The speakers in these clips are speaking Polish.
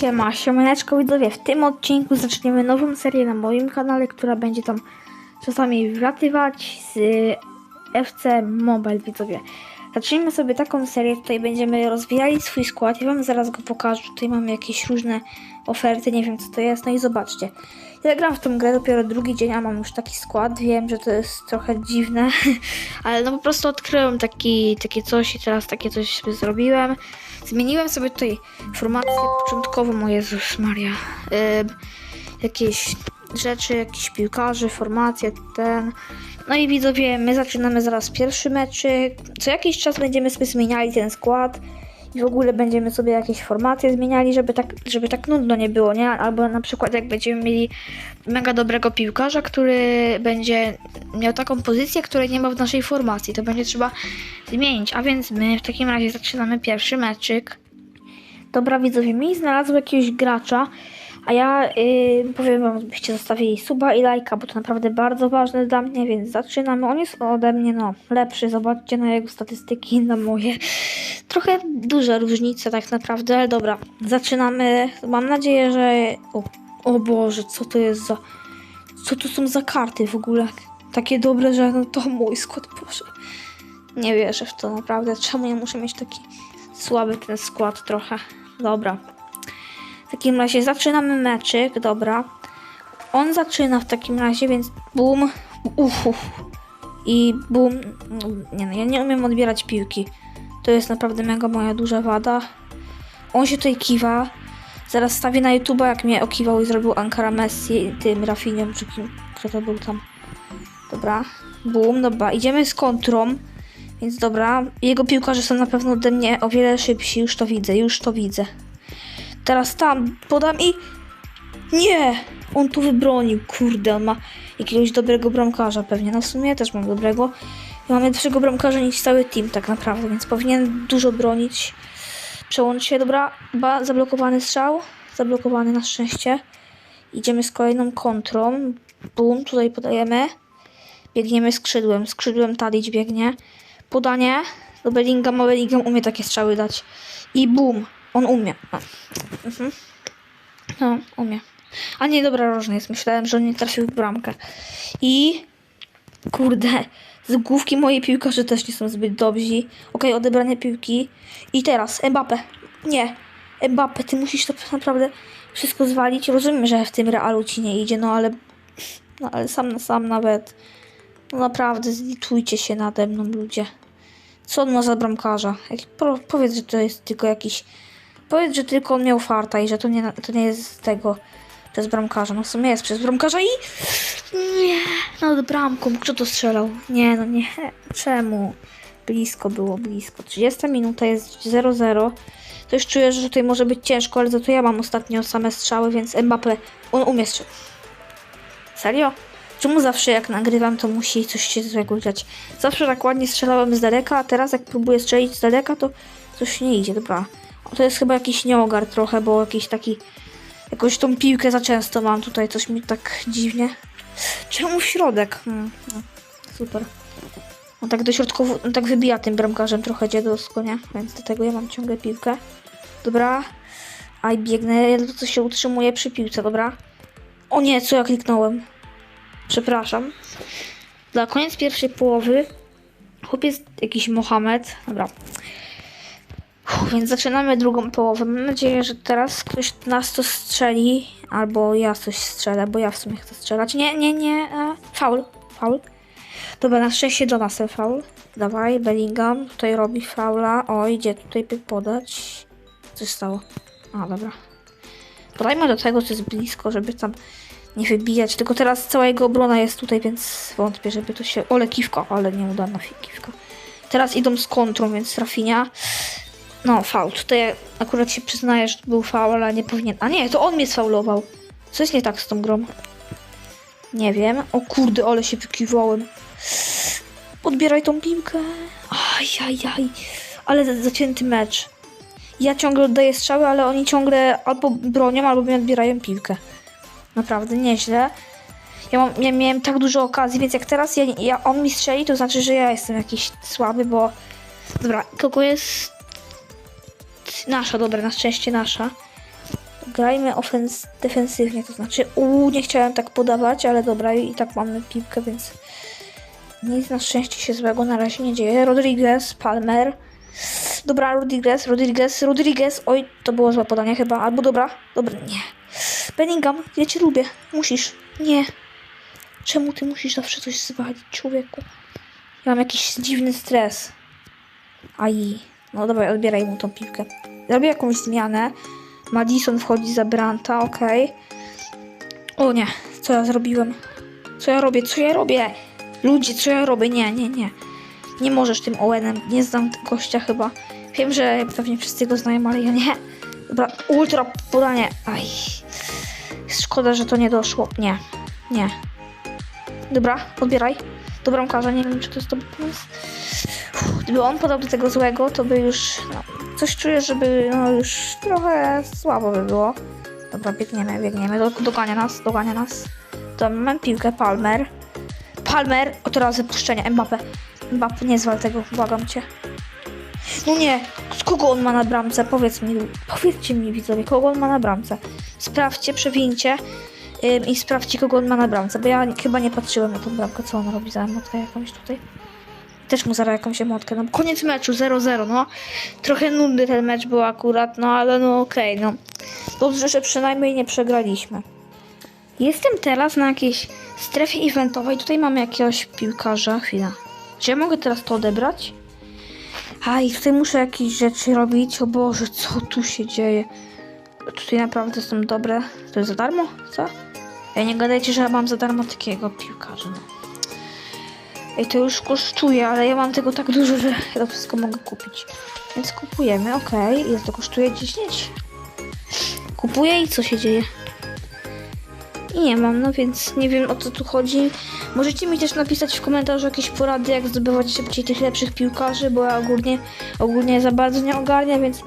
Siema, siemaneczko widzowie. W tym odcinku zaczniemy nową serię na moim kanale, która będzie tam czasami wlatywać z FC Mobile widzowie. Zacznijmy sobie taką serię, tutaj będziemy rozwijali swój skład. Ja wam zaraz go pokażę. Tutaj mamy jakieś różne oferty, nie wiem co to jest, no i zobaczcie. Ja gram w tą grę dopiero drugi dzień, a mam już taki skład. Wiem, że to jest trochę dziwne, ale no po prostu odkryłem taki, takie coś i teraz takie coś sobie zrobiłem. Zmieniłem sobie tutaj formację początkową, o Jezus Maria. Jakieś rzeczy, jakiś piłkarzy, formacje, ten. No i widzowie, my zaczynamy zaraz pierwszy meczyk. Co jakiś czas będziemy sobie zmieniali ten skład w ogóle będziemy sobie jakieś formacje zmieniali, żeby tak, żeby tak nudno nie było, nie? Albo na przykład jak będziemy mieli mega dobrego piłkarza, który będzie miał taką pozycję, której nie ma w naszej formacji, to będzie trzeba zmienić. A więc my w takim razie zaczynamy pierwszy meczyk. Dobra widzowie, mi znalazł jakiegoś gracza, a ja yy, powiem wam, żebyście zostawili suba i lajka, bo to naprawdę bardzo ważne dla mnie, więc zaczynamy. On jest ode mnie, no, lepszy, zobaczcie na jego statystyki, na moje. Trochę duże różnice tak naprawdę, ale dobra, zaczynamy. Mam nadzieję, że... O, o Boże, co to jest za... Co to są za karty w ogóle? Takie dobre, że no to mój skład, Boże. Nie wierzę w to naprawdę. Czemu ja muszę mieć taki słaby ten skład trochę? Dobra. W takim razie zaczynamy meczyk, dobra. On zaczyna w takim razie, więc bum, uff, i bum. Nie no, ja nie umiem odbierać piłki. To jest naprawdę mega moja duża wada. On się tutaj kiwa. Zaraz stawię na YouTube'a, jak mnie okiwał i zrobił Ankara Messi tym Rafinią, czy kim, kto to był tam. Dobra, bum, dobra, idziemy z kontrą. Więc dobra, jego piłkarze są na pewno ode mnie o wiele szybsi, już to widzę, już to widzę. Teraz tam podam i... Nie! On tu wybronił, kurde, on ma jakiegoś dobrego bramkarza pewnie. No w sumie też mam dobrego. Ja mam lepszego bramkarza niż cały team tak naprawdę, więc powinien dużo bronić. Przełącz się, dobra, ba, zablokowany strzał. Zablokowany na szczęście. Idziemy z kolejną kontrą. Bum, tutaj podajemy. Biegniemy skrzydłem. Skrzydłem Tadić biegnie. Podanie do Bellinghama. Bellingham umie takie strzały dać. I bum. On umie. No, mhm. no umie. A nie, dobra, różny jest. Myślałem, że on nie trafił w bramkę. I... Kurde. Z główki mojej piłkarze też nie są zbyt dobrzy. Okej, odebranie piłki. I teraz Mbappe. Nie. Mbappe, ty musisz to naprawdę wszystko zwalić. Rozumiem, że w tym realu ci nie idzie, no ale... No ale sam na sam nawet... No naprawdę, zlitujcie się nade mną, ludzie. Co on ma za bramkarza? Jak, po, powiedz, że to jest tylko jakiś... Powiedz, że tylko on miał farta i że to nie, to nie jest z tego... Przez bramkarza. No w sumie jest przez bramkarza i... Nie, nad bramką. Kto to strzelał? Nie, no nie. Czemu? Blisko było, blisko. 30 minuta jest 0-0. To już czuję, że tutaj może być ciężko, ale za to ja mam ostatnio same strzały, więc Mbappe, on umie. Serio? Czemu zawsze jak nagrywam, to musi coś się złego dziać? Zawsze tak ładnie strzelałem z daleka, a teraz jak próbuję strzelić z daleka, to coś nie idzie, dobra. To jest chyba jakiś nieogar trochę, bo jakiś taki... Jakoś tą piłkę za często mam tutaj, coś mi tak dziwnie. Czemu środek? Hmm, no, super. On tak do środkowo, on tak wybija tym bramkarzem trochę dziadowsko, nie? Więc do tego ja mam ciągle piłkę. Dobra. Aj, biegnę, to się utrzymuje przy piłce, dobra? O nie, co ja kliknąłem? Przepraszam. Dla koniec pierwszej połowy chłopiec jakiś Mohamed. Dobra. Więc zaczynamy drugą połowę. Mam nadzieję, że teraz ktoś nas to strzeli. Albo ja coś strzelę, bo ja w sumie chcę strzelać. Nie, nie, nie. E, faul. Faul. Dobra, na szczęście do nas ten faul. Dawaj, Bellingham tutaj robi faula. O, idzie tutaj podać. Co stało? A, dobra. Podajmy do tego, co jest blisko, żeby tam nie wybijać. Tylko teraz cała jego obrona jest tutaj, więc wątpię, żeby to się... Ole, kiwka, ale nieudana kiwka. Teraz idą z kontrą, więc Rafinia. No, faul. Tutaj akurat się przyznaję, że był faul, ale nie powinien... A nie, to on mnie sfaulował. Co jest nie tak z tą grą? Nie wiem. O kurde, ale się wykiwałem. Odbieraj tą piłkę. Ajajaj. Ale zacięty mecz. Ja ciągle oddaję strzały, ale oni ciągle albo bronią, albo mi odbierają piłkę. Naprawdę nieźle. Ja, mam, ja miałem tak dużo okazji, więc jak teraz ja, ja, on mi strzeli, to znaczy, że ja jestem jakiś słaby, bo... Dobra, kogo jest... Nasza, dobra, na szczęście nasza. Grajmy ofens- defensywnie, to znaczy, uuu, nie chciałem tak podawać, ale dobra, i tak mamy piłkę, więc nic na szczęście się złego na razie nie dzieje. Rodriguez, Palmer. Dobra, Rodriguez, Rodriguez, Rodriguez. Oj, to było złe podanie chyba. Albo dobra, dobra, nie. Bellingham, ja cię lubię. Musisz. Nie. Czemu ty musisz zawsze coś zwalić, człowieku? Ja mam jakiś dziwny stres. Aj. No dobra, odbieraj mu tą piłkę. Zrobię jakąś zmianę. Madison wchodzi za Branta, okej. O nie, co ja zrobiłem? Co ja robię? Co ja robię? Ludzie, co ja robię? Nie, nie, nie. Nie możesz tym Owenem. Nie znam gościa chyba. Wiem, że pewnie wszyscy go znają, ale ja nie. Dobra, ultra podanie. Aj. Szkoda, że to nie doszło. Nie, nie. Dobra, odbieraj. Do bramkarza, nie wiem, czy to jest dobry pomysł. Gdyby on podał do tego złego, to by już... No, coś czuję, żeby no, już trochę słabo by było. Dobra, biegniemy, biegniemy. Do, dogania nas, dogania nas. To mam piłkę, Palmer. Palmer, o teraz wypuszczenie, Mbappe. Mbappe, nie zwal tego, błagam cię. No nie, z kogo on ma na bramce? Powiedz mi, powiedzcie mi widzowie, kogo on ma na bramce. Sprawdźcie, przewincie ym, i sprawdźcie, kogo on ma na bramce, bo ja chyba nie patrzyłem na tą bramkę, co on robi za emotkę jakąś tutaj. Też mu zaraz jakąś emotkę, no koniec meczu, 0-0, no. Trochę nudny ten mecz był akurat, no ale no okej, no. Dobrze, że przynajmniej nie przegraliśmy. Jestem teraz na jakiejś strefie eventowej. Tutaj mamy jakiegoś piłkarza. Chwila. Czy ja mogę teraz to odebrać? A i tutaj muszę jakieś rzeczy robić. O Boże, co tu się dzieje? Tutaj naprawdę są dobre. To jest za darmo? Co? Ja nie gadajcie, że ja mam za darmo takiego piłkarza. No. Ej, to już kosztuje, ale ja mam tego tak dużo, że to wszystko mogę kupić. Więc kupujemy, okej. Ile to kosztuje? 10? Kupuję i co się dzieje? I nie mam, no więc nie wiem o co tu chodzi. Możecie mi też napisać w komentarzu jakieś porady, jak zdobywać szybciej tych lepszych piłkarzy, bo ja ogólnie, ogólnie za bardzo nie ogarniam, więc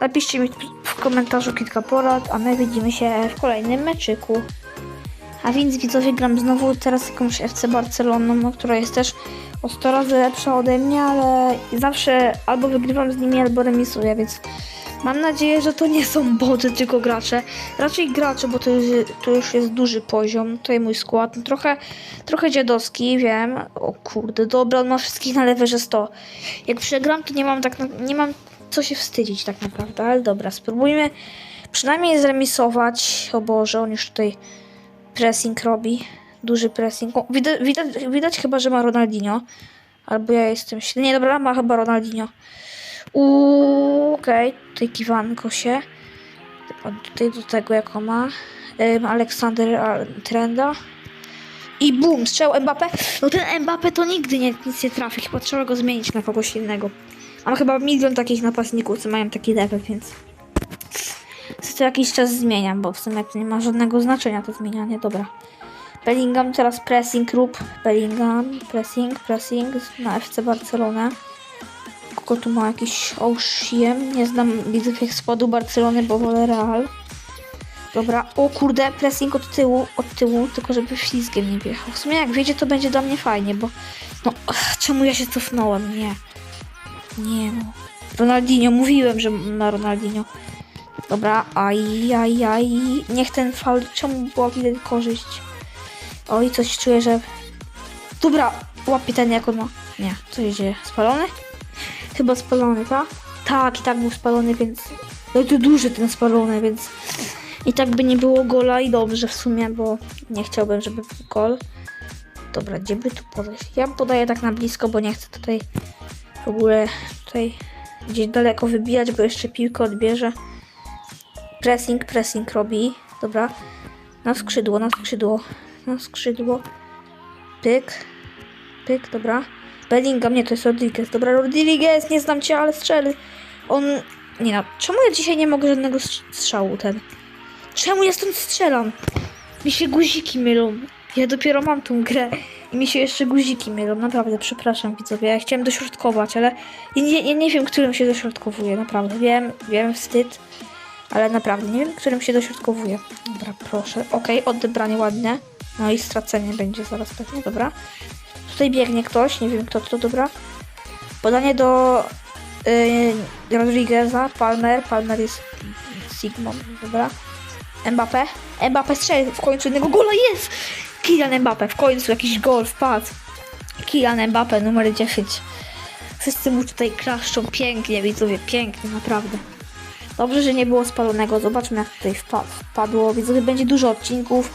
napiszcie mi w komentarzu kilka porad, a my widzimy się w kolejnym meczyku. A więc widzowie gram znowu teraz jakąś FC Barceloną, no, która jest też o 100 razy lepsza ode mnie, ale zawsze albo wygrywam z nimi, albo remisuję, więc mam nadzieję, że to nie są boty, tylko gracze. Raczej gracze, bo to już, to już jest duży poziom. Tutaj mój skład, no, trochę, trochę dziadowski, wiem. O kurde, dobra, on ma wszystkich na lewerze 100. Jak przegram, to nie mam tak, nie mam co się wstydzić tak naprawdę, ale dobra, spróbujmy przynajmniej zremisować. O Boże, on już tutaj pressing robi. Duży pressing. O, widać, widać, widać chyba, że ma Ronaldinho. Albo ja jestem ślepy. Nie, dobra, ma chyba Ronaldinho. Okej, tutaj kiwanko się. Tutaj do tego jako ma. Ym, Aleksander Trenda. I bum, strzał Mbappe. No ten Mbappe to nigdy nie, nic nie trafi. Chyba trzeba go zmienić na kogoś innego. Mam chyba milion takich napastników, co mają taki level, więc... Co jakiś czas zmieniam, bo w sumie to nie ma żadnego znaczenia to zmienianie. Dobra. Bellingham, teraz pressing rób. Bellingham, pressing, pressing na FC Barcelonę. Kogo tu ma jakiś Oshiem? Nie znam widzów składu Barcelony, bo wolę Real. Dobra, o kurde, pressing od tyłu, od tyłu, tylko żeby ślizgiem nie wjechał. W sumie jak wiedzie, to będzie dla mnie fajnie, bo no, ach, czemu ja się cofnąłem? Nie. Nie no. Ronaldinho, mówiłem, że ma Ronaldinho. Dobra, aj, aj, aj. Niech ten faul, czemu była widać korzyść? Oj, coś czuję, że... Dobra, łapie ten jak on ma... Nie, co się dzieje? Spalony? Chyba spalony, tak? Tak, i tak był spalony, więc... No to duży ten spalony, więc... I tak by nie było gola i dobrze w sumie, bo nie chciałbym, żeby był gol. Dobra, gdzie by tu podejść? Ja podaję tak na blisko, bo nie chcę tutaj w ogóle tutaj gdzieś daleko wybijać, bo jeszcze piłkę odbierze. Pressing, pressing robi. Dobra. Na skrzydło, na skrzydło. Na skrzydło. Pyk. Pyk, dobra. Bellingham, nie, to jest Rodriguez. Dobra, Rodriguez, nie znam cię, ale strzeli. On... Nie no, czemu ja dzisiaj nie mogę żadnego strz- strzału ten? Czemu ja stąd strzelam? Mi się guziki mylą. Ja dopiero mam tą grę i mi się jeszcze guziki mylą. Naprawdę, przepraszam widzowie. Ja chciałem dośrodkować, ale ja nie, ja nie wiem, którym się dośrodkowuje. Naprawdę, wiem, wiem, wstyd. Ale naprawdę, nie wiem, którym się dośrodkowuje. Dobra, proszę. Okej, odebranie ładne. No i stracenie będzie zaraz pewnie, dobra. Tutaj biegnie ktoś, nie wiem kto to, dobra. Podanie do yy, Rodrigueza, Palmer. Palmer jest Sigmą, dobra. Mbappe, Mbappe strzelił w końcu jednego gola, jest! Kylian Mbappe, w końcu jakiś gol wpadł. Kylian Mbappe, numer 10. Wszyscy mu tutaj klaszczą pięknie, widzowie, pięknie, naprawdę. Dobrze, że nie było spalonego. Zobaczmy, jak tutaj wpa- wpadło. Widzowie, będzie dużo odcinków.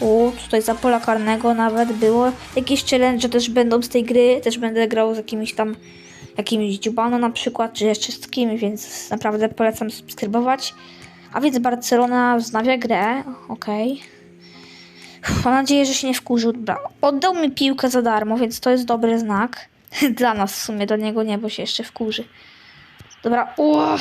U, tutaj za pola karnego nawet było. Jakieś challenge też będą z tej gry. Też będę grał z jakimiś tam, jakimiś dziubano na przykład, czy jeszcze z kimś, więc naprawdę polecam subskrybować. A więc Barcelona wznawia grę. Okej. Mam nadzieję, że się nie wkurzył. Dobra. Oddał mi piłkę za darmo, więc to jest dobry znak. Dla nas w sumie, do niego nie, bo się jeszcze wkurzy. Dobra, uch.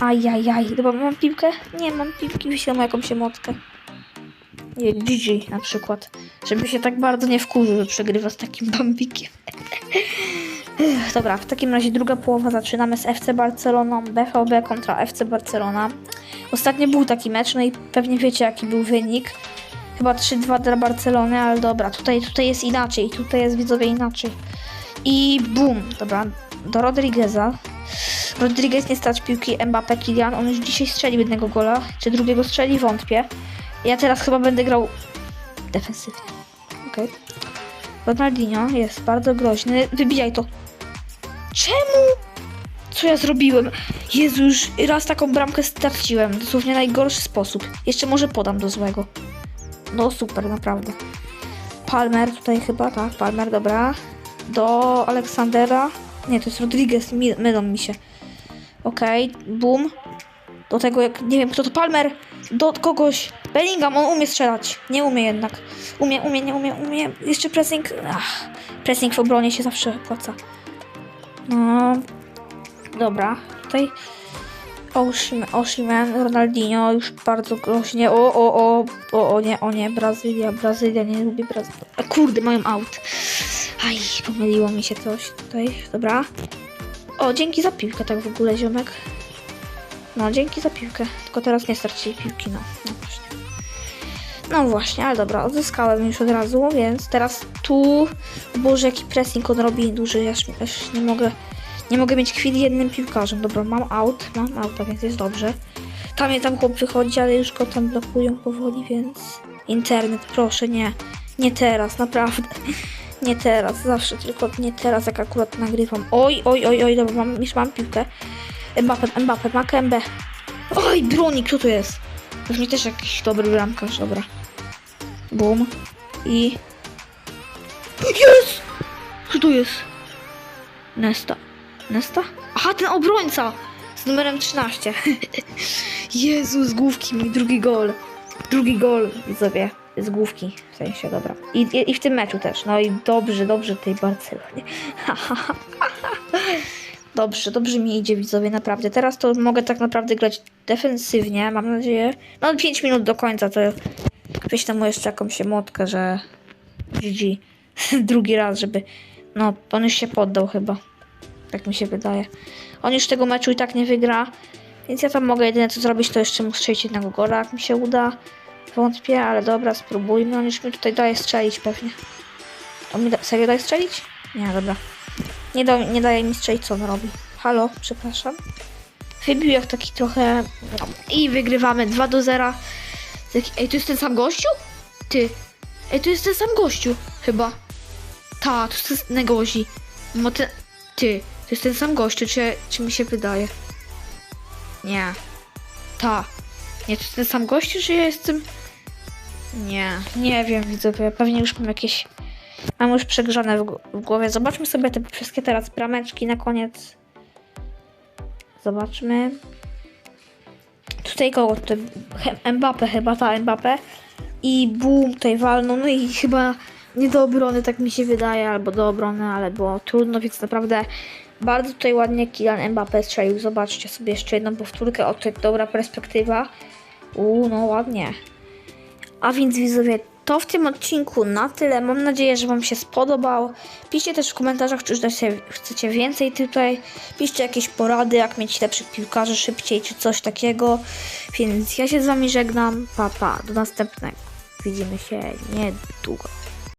Ajajaj, dobra, mam piłkę? Nie, mam piłki, wyślę jakąś emotkę. Nie, GG na przykład. Żeby się tak bardzo nie wkurzył, że przegrywa z takim bambikiem. Dobra, w takim razie druga połowa zaczynamy z FC Barceloną, BVB kontra FC Barcelona. Ostatnio był taki mecz, no i pewnie wiecie jaki był wynik. Chyba 3-2 dla Barcelony, ale dobra, tutaj, tutaj jest inaczej, tutaj jest widzowie inaczej. I bum, dobra, do Rodrigueza. Rodriguez nie stać piłki Mbappé Kylian, on już dzisiaj strzelił jednego gola, czy drugiego strzeli, wątpię. Ja teraz chyba będę grał defensywnie. Okej. Ronaldinho jest bardzo groźny. Wybijaj to. Czemu? Co ja zrobiłem? Jezu, już raz taką bramkę straciłem. Dosłownie najgorszy sposób. Jeszcze może podam do złego. No super, naprawdę. Palmer tutaj chyba, tak, Palmer, dobra. Do Aleksandera. Nie, to jest Rodriguez, mylą mi się. Okej, boom. Do tego, jak nie wiem kto to Palmer, do kogoś. Bellingham, on umie strzelać. Nie umie jednak. Umie, umie, nie umie, umie. Jeszcze pressing. Ach, pressing w obronie się zawsze opłaca. No. Dobra, tutaj. Oshim- Oshiman, Ronaldinho już bardzo groźnie. O, o, o, o, o nie, o nie, Brazylia, Brazylia, nie lubię Brazylii. A kurde, mają aut. Aj, pomyliło mi się coś tutaj. Dobra. O, dzięki za piłkę, tak w ogóle, ziomek. No, dzięki za piłkę. Tylko teraz nie stracili piłki, no. No właśnie. No właśnie, ale dobra, odzyskałem już od razu, więc teraz tu... Boże, jaki pressing on robi duży, aż, aż nie mogę... Nie mogę mieć chwili jednym piłkarzem. Dobra, mam out, mam out, więc jest dobrze. Tam je tam chłop wychodzi, ale już go tam blokują powoli, więc... Internet, proszę, nie. Nie teraz, naprawdę. Nie teraz, zawsze tylko nie teraz, jak akurat nagrywam. Oj, oj, oj, oj, dobra, mam, już mam piłkę. Mbappé, Mbappé, Makembe. Oj, broni, kto to jest? Pewnie też jakiś dobry bramkarz, dobra. Bum. I... Jest! Co tu jest? Nesta. Nesta? Aha, ten obrońca! Z numerem 13. Jezu, z główki mi drugi gol. Drugi gol, widzowie. Z główki, w sensie, dobra. I, i, I w tym meczu też. No i dobrze, dobrze tej Barcelonie. Dobrze, dobrze mi idzie widzowie, naprawdę. Teraz to mogę tak naprawdę grać defensywnie, mam nadzieję. No 5 minut do końca to wyślę mu jeszcze jakąś emotkę, że GG. Drugi raz, żeby... No, on już się poddał chyba. Tak mi się wydaje. On już tego meczu i tak nie wygra. Więc ja tam mogę jedyne co zrobić, to jeszcze mu strzelić jednego gola, jak mi się uda. Wątpię, ale dobra, spróbujmy. On już mi tutaj daje strzelić pewnie. On mi da... serio daje strzelić? Nie, dobra. Nie, da, nie daje mi strzelić, co on robi. Halo, przepraszam. Wybił jak taki trochę... No. I wygrywamy 2 do 0. Taki... Ej, to jest ten sam gościu? Ty. Ej, to jest ten sam gościu. Chyba. Ta, to jest ten Negozi. No ten... Ty. To jest ten sam gościu, czy, czy mi się wydaje? Nie. Ta. Nie, to jest ten sam gościu, czy ja jestem... Nie, nie wiem, widzowie. Pewnie już mam jakieś... Mam już przegrzane w, głowie. Zobaczmy sobie te wszystkie teraz brameczki na koniec. Zobaczmy. Tutaj kogo? Tutaj Mbappe chyba, ta Mbappe. I boom, tutaj walną. No i chyba nie do obrony, tak mi się wydaje, albo do obrony, ale było trudno, więc naprawdę bardzo tutaj ładnie Kylian Mbappe strzelił. Zobaczcie sobie jeszcze jedną powtórkę. O, tutaj dobra perspektywa. Uuu, no ładnie. A więc widzowie, to w tym odcinku na tyle. Mam nadzieję, że Wam się spodobał. Piszcie też w komentarzach, czy chcecie, chcecie więcej tutaj. Piszcie jakieś porady, jak mieć lepszych piłkarzy szybciej, czy coś takiego. Więc ja się z Wami żegnam. Pa, pa. Do następnego. Widzimy się niedługo.